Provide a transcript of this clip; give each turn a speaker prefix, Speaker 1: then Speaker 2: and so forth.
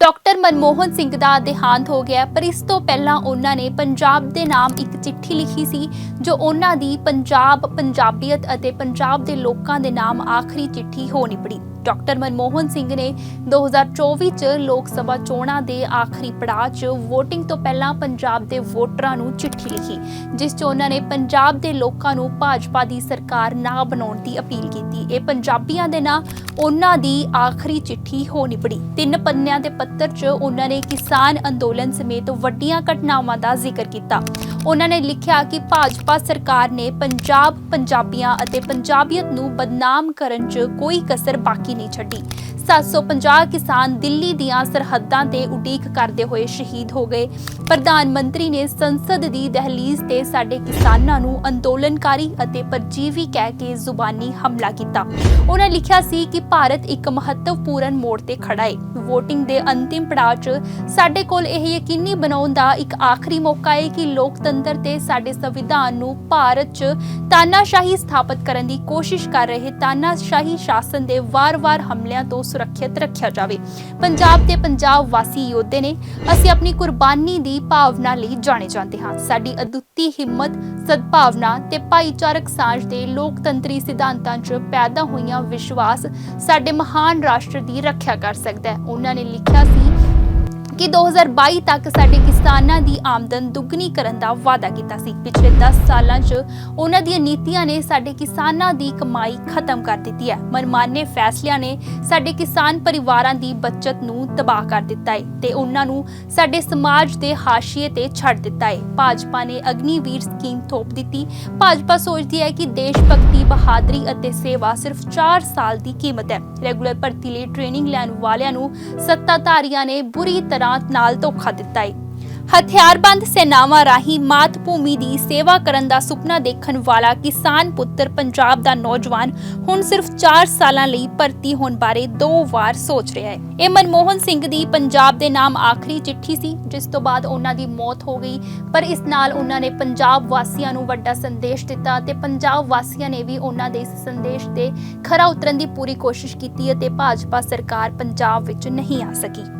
Speaker 1: Doctor Manmohan Singh ਦਾ ਦੇਹਾਂਤ ਹੋ ਗਿਆ ਪਰ ਇਸ ਤੋਂ ਪਹਿਲਾਂ ਉਹਨਾਂ ਨੇ ਪੰਜਾਬ ਦੇ ਨਾਮ ਇੱਕ ਚਿੱਠੀ ਲਿਖੀ ਸੀ, ਜੋ ਉਹਨਾਂ ਦੀ ਪੰਜਾਬ ਪੰਜਾਬੀਅਤ ਅਤੇ ਪੰਜਾਬ ਦੇ ਲੋਕਾਂ ਦੇ ਨਾਮ ਆਖਰੀ ਚਿੱਠੀ ਹੋ ਨਿਪੜੀ। ਡਾਕਟਰ ਮਨਮੋਹਨ ਸਿੰਘ ਨੇ 2024 ਚ ਲੋਕ ਸਭਾ ਚੋਣਾਂ ਦੇ ਆਖਰੀ ਪੜਾਅ 'ਚ VOTING ਤੋਂ ਪਹਿਲਾਂ ਪੰਜਾਬ ਦੇ ਵੋਟਰਾਂ ਨੂੰ ਚਿੱਠੀ ਲਿਖੀ, ਜਿਸ 'ਚ ਉਹਨਾਂ ਨੇ ਪੰਜਾਬ ਦੇ ਲੋਕਾਂ ਨੂੰ ਭਾਜਪਾ ਦੀ ਸਰਕਾਰ ਨਾ ਬਣਾਉਣ ਦੀ ਅਪੀਲ ਕੀਤੀ। ਇਹ ਪੰਜਾਬੀਆਂ ਦੇ ਨਾਂ ਉਹਨਾਂ ਦੀ ਆਖਰੀ ਚਿੱਠੀ ਹੋ ਨਿਪੜੀ। ਤਿੰਨ ਪੰਨਿਆਂ ਦੇ ਪੱਤਰ 'ਚ ਉਹਨਾਂ ਨੇ ਕਿਸਾਨ ਅੰਦੋਲਨ ਸਮੇਤ ਵੱਡੀਆਂ ਘਟਨਾਵਾਂ ਦਾ ਜ਼ਿਕਰ ਕੀਤਾ। ਉਹਨਾਂ ਨੇ ਲਿਖਿਆ ਕਿ ਭਾਜਪਾ ਸਰਕਾਰ ਨੇ ਪੰਜਾਬ ਪੰਜਾਬੀਆਂ ਅਤੇ ਪੰਜਾਬੀਅਤ ਨੂੰ ਬਦਨਾਮ ਕਰਨ 'ਚ ਕੋਈ ਕਸਰ ਬਾਕੀ ਨਹੀਂ ਛੱਡੀ। 750 ਕਿਸਾਨ ਦਿੱਲੀ ਦੀਆਂ ਸਰਹੱਦਾਂ ਤੇ ਉਡੀਕ ਕਰਦੇ ਹੋਏ ਸ਼ਹੀਦ ਹੋ ਗਏ। ਪ੍ਰਧਾਨ ਮੰਤਰੀ ਨੇ ਸੰਸਦ ਦੀ ਦਹਲੀਜ਼ ਤੇ ਸਾਡੇ ਕਿਸਾਨਾਂ ਨੂੰ ਅੰਦੋਲਨਕਾਰੀ ਅਤੇ ਪਰਜੀਵੀ ਕਹਿ ਕੇ ਜ਼ੁਬਾਨੀ ਹਮਲਾ ਕੀਤਾ। ਉਹਨਾਂ ਲਿਖਿਆ ਸੀ ਕਿ ਭਾਰਤ ਇੱਕ ਮਹੱਤਵਪੂਰਨ ਮੋੜ ਤੇ ਖੜਾ ਹੈ ਵੋਟਿੰਗ ਦੇ ਅੰਤਿਮ ਪੜਾਅ 'ਚ ਸਾਡੇ ਕੋਲ ਇਹ ਯਕੀਨੀ ਬਣਾਉਣ ਦਾ ਇੱਕ ਆਖਰੀ ਮੌਕਾ ਹੈ ਕਿ ਲੋਕਤੰਤਰ ਤੇ ਸਾਡੇ ਸੰਵਿਧਾਨ ਨੂੰ ਭਾਰਤ 'ਚ ਤਾਨਾਸ਼ਾਹੀ ਸਥਾਪਿਤ ਕਰਨ ਦੀ ਕੋਸ਼ਿਸ਼ ਕਰ ਰਹੇ ਤਾਨਾਸ਼ਾਹੀ ਸ਼ਾਸਨ ਦੇ ਵਾਰ-ਵਾਰ ਹਮਲਿਆਂ ਤੋਂ ਸੁਰੱਖਿਅਤ ਰੱਖਿਆ ਜਾਵੇ। ਪੰਜਾਬ ਤੇ ਪੰਜਾਬ ਵਾਸੀ ਯੋਧੇ ਨੇ ਅਸੀਂ ਆਪਣੀ ਕੁਰਬਾਨੀ ਦੀ ਭਾਵਨਾ ਲਈ ਜਾਣੇ ਜਾਂਦੇ ਹਾਂ। ਸਾਡੀ ਅਦੁੱਤੀ ਹਿੰਮਤ, ਸਦਭਾਵਨਾ ਤੇ ਭਾਈਚਾਰਕ ਸਾਂਝ ਦੇ ਲੋਕਤੰਤਰੀ ਸਿਧਾਂਤਾਂ 'ਚ ਪੈਦਾ ਹੋਈਆਂ ਵਿਸ਼ਵਾਸ ਸਾਡੇ ਮਹਾਨ ਰਾਸ਼ਟਰ ਦੀ ਰੱਖਿਆ ਕਰ ਸਕਦਾ ਹੈ। ਉਹਨਾਂ ਨੇ ਲਿਖਿਆ ਸੀ ਕਿ 2022 ਤੱਕ ਸਾਡੇ ਕਿਸਾਨਾਂ ਦੀ ਆਮਦਨ ਦੁੱਗਣੀ ਕਰਨ ਦਾ ਵਾਅਦਾ ਕੀਤਾ ਸੀ। ਪਿਛਲੇ 10 ਸਾਲਾਂ 'ਚ ਉਹਨਾਂ ਦੀਆਂ ਨੀਤੀਆਂ ਨੇ ਸਾਡੇ ਕਿਸਾਨਾਂ ਦੀ ਕਮਾਈ ਖਤਮ ਕਰ ਦਿੱਤੀ ਹੈ। ਮਨਮਾਨੇ ਫੈਸਲਿਆਂ ਨੇ ਸਾਡੇ ਕਿਸਾਨ ਪਰਿਵਾਰਾਂ ਦੀ ਬਚਤ ਨੂੰ ਤਬਾਹ ਕਰ ਦਿੱਤਾ ਹੈ ਤੇ ਉਹਨਾਂ ਨੂੰ ਸਾਡੇ ਸਮਾਜ ਦੇ ਹਾਸ਼ੀਏ ਤੇ ਛੱਡ ਦਿੱਤਾ ਹੈ। ਭਾਜਪਾ ਨੇ ਅਗਨੀਵੀਰ ਸਕੀਮ ਥੋਪ ਦਿੱਤੀ। ਭਾਜਪਾ ਸੋਚਦੀ ਹੈ ਕਿ ਦੇਸ਼ ਭਗਤੀ, ਬਹਾਦਰੀ ਅਤੇ ਸੇਵਾ ਸਿਰਫ 4 ਸਾਲ ਦੀ ਕੀਮਤ ਹੈ। ਰੈਗੂਲਰ ਭਰਤੀ ਲਈ ਟ੍ਰੇਨਿੰਗ ਲੈਣ ਵਾਲਿਆਂ ਨੂੰ ਸੱਤਾਧਾਰੀਆਂ ਨੇ ਬੁਰੀ ਤਰ੍ਹਾਂ ਨਾਲ ਧੋਖਾ ਦਿੱਤਾ ਹੈ ਹਥਿਆਰਬੰਦ ਸੈਨਾਵਾਂ ਰਾਹੀਂ ਮਾਤ ਭੂਮੀ ਦੀ ਸੇਵਾ ਕਰਨ ਦਾ ਸੁਪਨਾ ਦੇਖਣ ਵਾਲਾ ਕਿਸਾਨ ਪੁੱਤਰ ਪੰਜਾਬ ਦਾ ਨੌਜਵਾਨ ਹੁਣ ਸਿਰਫ 4 ਸਾਲਾਂ ਲਈ ਭਰਤੀ ਹੋਣ ਬਾਰੇ ਦੋ ਵਾਰ ਸੋਚ ਰਿਹਾ ਹੈ ਇਹ ਮਨਮੋਹਨ ਸਿੰਘ ਦੀ ਪੰਜਾਬ ਦੇ ਨਾਮ ਆਖਰੀ ਚਿੱਠੀ ਸੀ, ਜਿਸ ਤੋਂ ਬਾਅਦ ਉਹਨਾਂ ਦੀ ਮੌਤ ਹੋ ਗਈ। ਪਰ ਇਸ ਨਾਲ ਉਹਨਾਂ ਨੇ ਪੰਜਾਬ ਵਾਸੀਆਂ ਨੂੰ ਵੱਡਾ ਸੰਦੇਸ਼ ਦਿੱਤਾ ਤੇ ਪੰਜਾਬ ਵਾਸੀਆਂ ਨੇ ਵੀ ਉਹਨਾਂ ਦੇ ਇਸ ਸੰਦੇਸ਼ ਤੇ ਖਰਾ ਉਤਰਨ ਦੀ ਪੂਰੀ ਕੋਸ਼ਿਸ਼ ਕੀਤੀ ਅਤੇ ਭਾਜਪਾ ਸਰਕਾਰ ਪੰਜਾਬ ਵਿੱਚ ਨਹੀਂ ਆ ਸਕੀ।